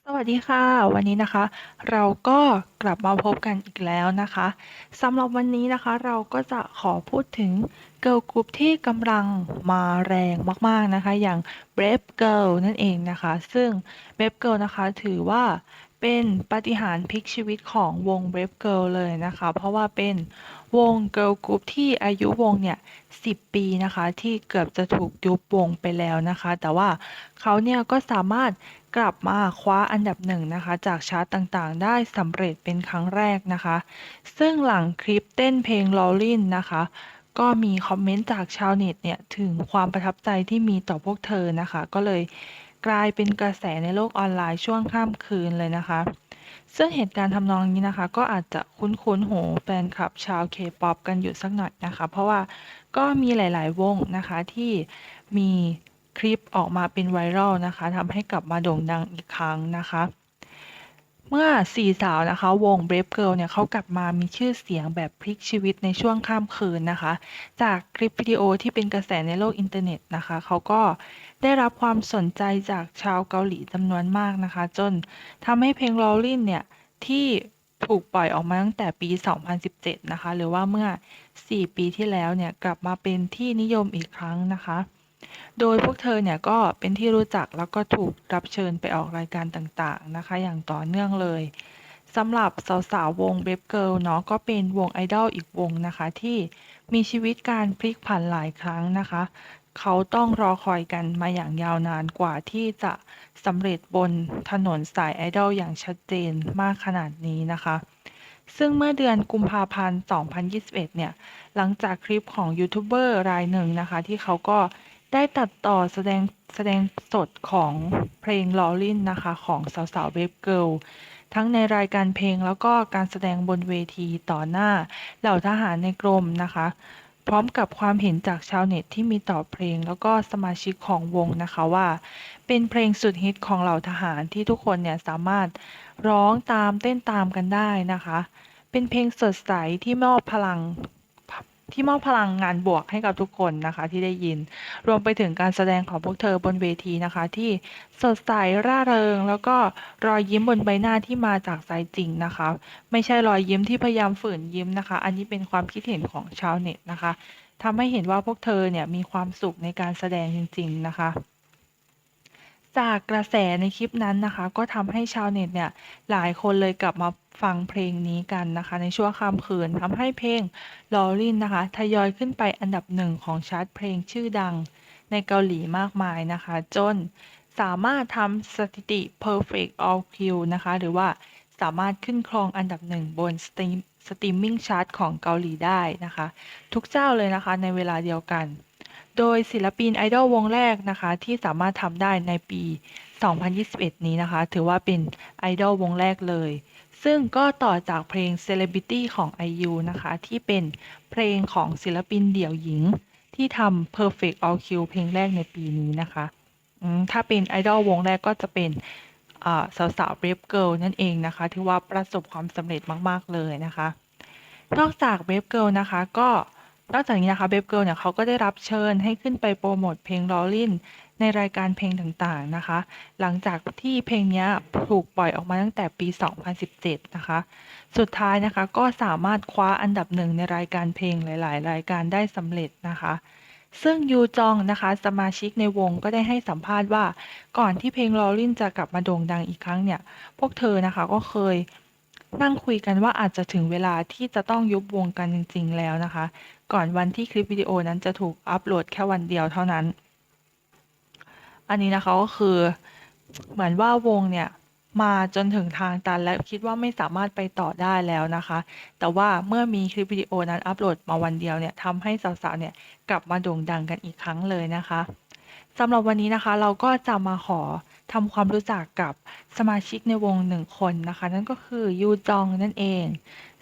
สวัสดีค่ะ วันนี้นะคะ เราก็กลับมาพบกันอีกแล้วนะคะสำหรับวันนี้นะคะเราก็จะขอพูดถึงเกิร์ลกรุ๊ปที่กำลังมาแรงมากๆนะคะ อย่าง Brave Girl นั่นเองนะคะ ซึ่ง Brave Girl นะคะถือว่าเป็นปฏิหารพลิกชีวิตของวง Brave Girl เลยนะคะ เพราะว่าเป็นวงเกิร์ลกรุ๊ปที่อายุวงเนี่ย 10 ปีนะคะ ที่เกือบจะถูกยุบวงไปแล้วนะคะ แต่ว่าเขาเนี่ยก็สามารถ กลับมาคว้าอันดับหนึ่งนะคะ จากชาร์ตต่างๆ ได้สำเร็จเป็นครั้งแรกนะคะ ซึ่งหลังคลิปเต้นเพลง l o l i n นะคะ ก็มีคอมเมนต์จากชาวเน็ตเนี่ย ถึงความประทับใจที่มีต่อพวกเธอนะคะ ก็เลยกลายเป็นกระแสในโลกออนไลน์ช่วงข้ามคืนเลยนะคะ ซึ่งเหตุการณ์ทำนองนี้นะคะ ก็อาจจะคุ้นๆหูแฟนคลับชาวเคป๊อปกันอยู่สักหน่อยนะคะ เพราะว่าก็มีหลายๆ วงนะคะที่มี คลิปออกมาเป็นไวรัลนะคะทำให้กลับมาโด่งดังอีกครั้งนะคะ เมื่อสี่สาวนะคะ วง Brave Girl เนี่ยเขากลับมามีชื่อเสียงแบบพลิกชีวิตในช่วงข้ามคืนนะคะ จากคลิปวิดีโอที่เป็นกระแสในโลกอินเทอร์เน็ตนะคะเขาก็ได้รับความสนใจจากชาวเกาหลีจำนวนมากนะคะ จนทำให้เพลง Rollin เนี่ยที่ถูกปล่อยออกมาตั้งแต่ปี 2017 นะคะ หรือว่าเมื่อ 4 ปีที่แล้วเนี่ย กลับมาเป็นที่นิยมอีกครั้งนะคะ โดยพวกเธอเนี่ยก็เป็นที่รู้จักแล้วก็ถูกรับเชิญไปออกรายการต่างๆนะคะ อย่างต่อเนื่องเลยสำหรับสาวๆวง Brave Girl เนาะก็เป็นวงไอดอลอีกวงนะคะ ที่มีชีวิตการพลิกผันหลายครั้งนะคะ เขาต้องรอคอยกันมาอย่างยาวนานกว่าที่จะสำเร็จบนถนนสายไอดอลอย่างชัดเจนมากขนาดนี้นะคะ ซึ่งเมื่อเดือนกุมภาพันธ์ 2021 เนี่ย หลังจากคลิปของยูทูบเบอร์รายหนึ่งนะคะ ที่เขาก็ ได้ตัดต่อแสดงแสดงสดของเพลง l o l i n นะคะ ของสาวๆเว็บเกิลทั้งในรายการเพลงแล้วก็การแสดงบนเวทีต่อหน้า เหล่าทหารในกรมนะคะ พร้อมกับความเห็นจากชาวเน็ตที่มีต่อเพลงแล้วก็สมาชิกของวงนะคะว่า เป็นเพลงสุดฮิตของเหล่าทหารที่ทุกคนเนี่ยสามารถร้องตามเต้นตามกันได้นะคะ เป็นเพลงสดใสที่มอบพลัง ที่มอบพลังงานบวกให้กับทุกคนนะคะที่ได้ยิน รวมไปถึงการแสดงของพวกเธอบนเวทีนะคะ ที่สดใสร่าเริง แล้วก็รอยยิ้มบนใบหน้าที่มาจากใจจริงนะคะ ไม่ใช่รอยยิ้มที่พยายามฝืนยิ้มนะคะ อันนี้เป็นความคิดเห็นของชาวเน็ตนะคะทำให้เห็นว่าพวกเธอเนี่ยมีความสุขในการแสดงจริง ๆ นะคะ จากกระแสในคลิปนั้นนะคะ ก็ทำให้ชาวเน็ตเนี่ยหลายคนเลยกลับมาฟังเพลงนี้กันนะคะ ในช่วงค่ำคืนทำให้เพลงลอรินนะคะทยอยขึ้นไปอันดับหนึ่งของชาร์ตเพลงชื่อดังในเกาหลีมากมายนะคะ จนสามารถทำสถิติ perfect all kill นะคะ หรือว่าสามารถขึ้นครองอันดับหนึ่งบนสตรีมสตรีมมิ่งชาร์ตของเกาหลีได้นะคะ ทุกเจ้าเลยนะคะในเวลาเดียวกัน โดยศิลปินไอดอลวงแรกนะคะ ที่สามารถทำได้ในปี 2021 นี้นะคะ ถือว่าเป็นไอดอลวงแรกเลย ซึ่งก็ต่อจากเพลง Celebrity ของ IU นะคะ ที่เป็นเพลงของศิลปินเดี่ยวหญิง ที่ทำ Perfect All Kill เพลงแรกในปีนี้นะคะถ้าเป็นไอดอลวงแรกก็จะเป็นอ่าสาวๆ Brave Girl นั่นเองนะคะ ที่ว่าประสบความสำเร็จมาก ๆ เลยนะคะ นอกจาก Brave Girl นะคะก็ นอกจากนี้นะคะ Brave Girl เนี่ยเขาก็ได้รับเชิญให้ขึ้นไปโปรโมทเพลง l o l i n ในรายการเพลงต่างๆนะคะ หลังจากที่เพลงนี้ถูกปล่อยออกมาตั้งแต่ปี 2017 นะคะ สุดท้ายนะคะก็สามารถคว้าอันดับหนึ่งในรายการเพลงหลาย ๆ รายการได้สำเร็จนะคะ ซึ่งยูจองนะคะ สมาชิกในวงก็ได้ให้สัมภาษณ์ว่า ก่อนที่เพลง l o l i n จะกลับมาโด่งดังอีกครั้งเนี่ย พวกเธอนะคะก็เคยนั่งคุยกันว่าอาจจะถึงเวลาที่จะต้องยุบวงกันจริง ๆ แล้วนะคะ ก่อนวันที่คลิปวิดีโอนั้นจะถูกอัปโหลดแค่วันเดียวเท่านั้น อันนี้นะคะก็คือเหมือนว่าวงเนี่ยมาจนถึงทางตันและคิดว่าไม่สามารถไปต่อได้แล้วนะคะ แต่ว่าเมื่อมีคลิปวิดีโอนั้นอัปโหลดมาวันเดียวเนี่ยทำให้สาวๆเนี่ยกลับมาโด่งดังกันอีกครั้งเลยนะคะสำหรับวันนี้นะคะเราก็จะมาขอ ทำความรู้จักกับสมาชิกในวงหนึ่งคนนะคะ นั่นก็คือยูจองนั่นเอง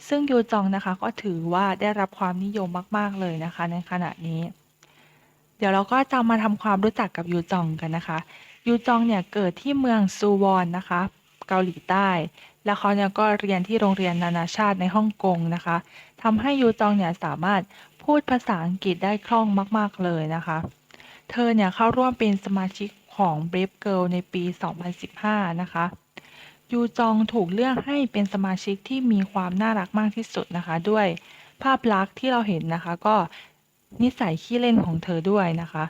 ซึ่งยูจองนะคะก็ถือว่าได้รับความนิยมมาก ๆ เลยนะคะ ในขณะนี้ เดี๋ยวเราก็จะมาทำความรู้จักกับยูจองกันนะคะ ยูจองเนี่ยเกิดที่เมืองซูวอนนะคะ เกาหลีใต้ แล้วเขาเนี่ยก็เรียนที่โรงเรียนนานาชาติในฮ่องกงนะคะทำให้ยูจองเนี่ยสามารถพูดภาษาอังกฤษได้คล่องมาก ๆ เลยนะคะ เธอเนี่ยเข้าร่วมเป็นสมาชิก ของ Brave Girl ในปี 2015 นะคะ ยูจองถูกเลือกให้เป็นสมาชิกที่มีความน่ารักมากที่สุดนะคะ ด้วยภาพลักษณ์ที่เราเห็นนะคะ ก็นิสัยขี้เล่นของเธอด้วยนะคะ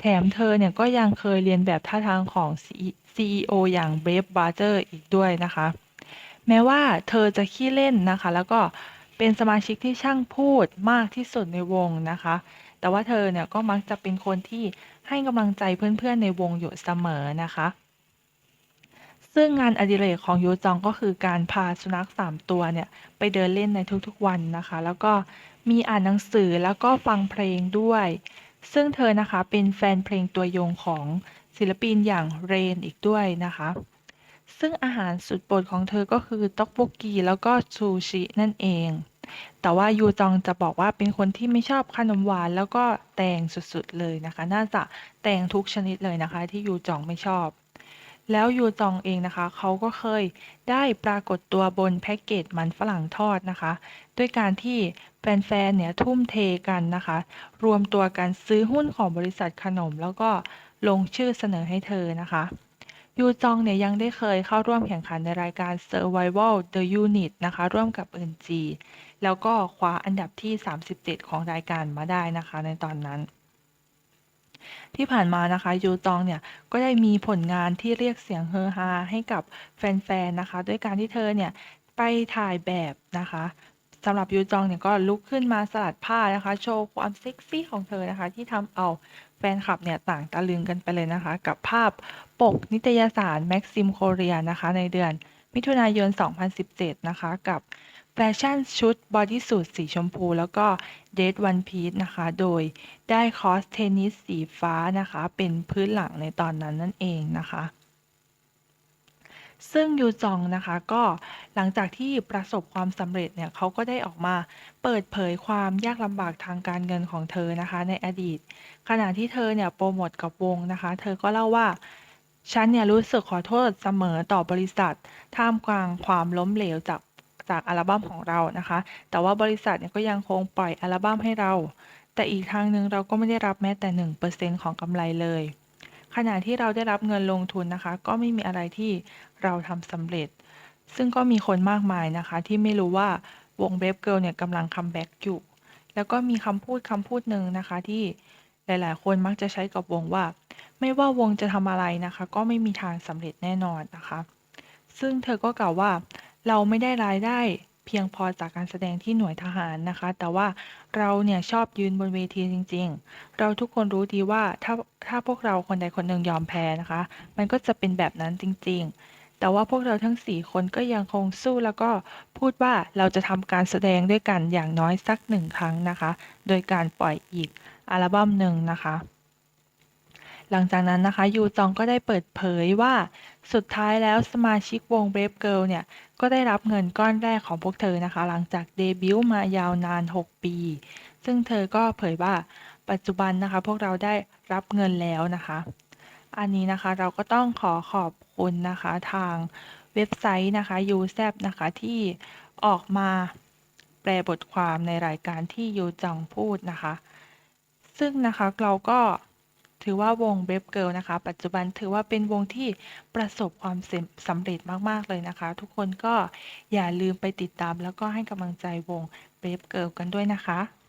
แถมเธอเนี่ยก็ยังเคยเรียนแบบท่าทางของ CEO อย่าง Brave Butter อีกด้วยนะคะ แม้ว่าเธอจะขี้เล่นนะคะ แล้วก็เป็นสมาชิกที่ช่างพูดมากที่สุดในวงนะคะ แต่ว่าเธอเนี่ยก็มักจะเป็นคนที่ให้กำลังใจเพื่อนๆในวงอยู่เสมอนะคะ ซึ่งงานอดิเรกของยูจองก็คือการพาสุนัข 3 ตัวเนี่ยไปเดินเล่นในทุกๆวันนะคะ แล้วก็มีอ่านหนังสือแล้วก็ฟังเพลงด้วย ซึ่งเธอนะคะเป็นแฟนเพลงตัวยงของศิลปินอย่างเรนอีกด้วยนะคะ ซึ่งอาหารสุดโปรดของเธอก็คือต๊อกโบกีแล้วก็ซูชินั่นเอง แต่ว่ายูจองจะบอกว่าเป็นคนที่ไม่ชอบขนมหวานแล้วก็แตงสุดๆเลยนะคะ น่าจะแตงทุกชนิดเลยนะคะ ที่ยูจองไม่ชอบ แล้วยูจองเองนะคะ เขาก็เคยได้ปรากฏตัวบนแพ็กเกจมันฝรั่งทอดนะคะ ด้วยการที่แฟนๆเนี่ยทุ่มเทกันนะคะ รวมตัวกันซื้อหุ้นของบริษัทขนม แล้วก็ลงชื่อเสนอให้เธอนะคะยูจองเนี่ยยังได้เคยเข้าร่วมแข่งขันในรายการ Survival The Unit นะคะ ร่วมกับ NG แล้วก็คว้าอันดับที่ 37 ของรายการมาได้นะคะในตอนนั้น ที่ผ่านมานะคะยูจองเนี่ยก็ได้มีผลงานที่เรียกเสียงเฮฮาให้กับแฟนๆนะคะด้วยการที่เธอเนี่ยไปถ่ายแบบนะคะสำหรับยูจองเนี่ยก็ลุกขึ้นมาสลัดผ้านะคะ โชว์ความเซ็กซี่ของเธอนะคะ ที่ทำเอาแฟนคลับเนี่ยต่างตะลึงกันไปเลยนะคะ กับภาพปกนิตยสาร Maxim Korea นะคะ ในเดือนมิถุนายน 2017 นะคะ กับ แฟชั่นชุดบอดี้สูทสีชมพู แล้วก็เดทวันพีซนะคะ โดยได้คอสเทนนิสสีฟ้านะคะ เป็นพื้นหลังในตอนนั้นนั่นเองนะคะ ซึ่งยูจองนะคะก็หลังจากที่ประสบความสำเร็จเนี่ยเขาก็ได้ออกมาเปิดเผยความยากลำบากทางการเงินของเธอนะคะ ในอดีต ขณะที่เธอเนี่ยโปรโมทกับวงนะคะ เธอก็เล่าว่าฉันเนี่ยรู้สึกขอโทษเสมอต่อบริษัท ท่ามกลางความล้มเหลวจาก จากอัลบั้มของเรานะคะ แต่ว่าบริษัทเนี่ยก็ยังคงปล่อยอัลบั้มให้เรา แต่อีกทางหนึ่งเราก็ไม่ได้รับแม้แต่ 1%ของกำไรเลย ขณะที่เราได้รับเงินลงทุนนะคะ ก็ไม่มีอะไรที่เราทำสำเร็จ ซึ่งก็มีคนมากมายนะคะ ที่ไม่รู้ว่าวงเบฟเกิลเนี่ยกำลังคัมแบ็กอยู่ แล้วก็มีคำพูดคำพูดหนึ่งนะคะที่หลายๆ คนมักจะใช้กับวงว่า ไม่ว่าวงจะทำอะไรนะคะ ก็ไม่มีทางสำเร็จแน่นอนนะคะ ซึ่งเธอก็กล่าวว่า เราไม่ได้รายได้เพียงพอจากการแสดงที่หน่วยทหารนะคะ แต่ว่าเราเนี่ยชอบยืนบนเวทีจริง ๆ เราทุกคนรู้ดีว่าถ้าถ้าพวกเราคนใดคนหนึ่งยอมแพ้นะคะ มันก็จะเป็นแบบนั้นจริง ๆ แต่ว่าพวกเราทั้ง 4 คนก็ยังคงสู้แล้วก็พูดว่าเราจะทำการแสดงด้วยกันอย่างน้อยสักหนึ่งครั้งนะคะ โดยการปล่อยอีกอัลบั้มหนึ่งนะคะ หลังจากนั้นนะคะยูจองก็ได้เปิดเผยว่าสุดท้ายแล้วสมาชิกวง Brave Girl เนี่ย ก็ได้รับเงินก้อนแรกของพวกเธอนะคะ หลังจากเดบิวต์มายาวนาน 6 ปี ซึ่งเธอก็เผยว่าปัจจุบันนะคะ พวกเราได้รับเงินแล้วนะคะ อันนี้นะคะเราก็ต้องขอขอบคุณนะคะทางเว็บไซต์นะคะ u z a p นะคะที่ออกมาแปลบทความในรายการที่ยูจองพูดนะคะ ซึ่งนะคะเราก็ ถือว่าวงเบฟเกิลนะคะ ปัจจุบันถือว่าเป็นวงที่ประสบความสำเร็จมาก ๆ เลยนะคะ ทุกคนก็อย่าลืมไปติดตามแล้วก็ให้กำลังใจวงเบฟเกิลกันด้วยนะคะ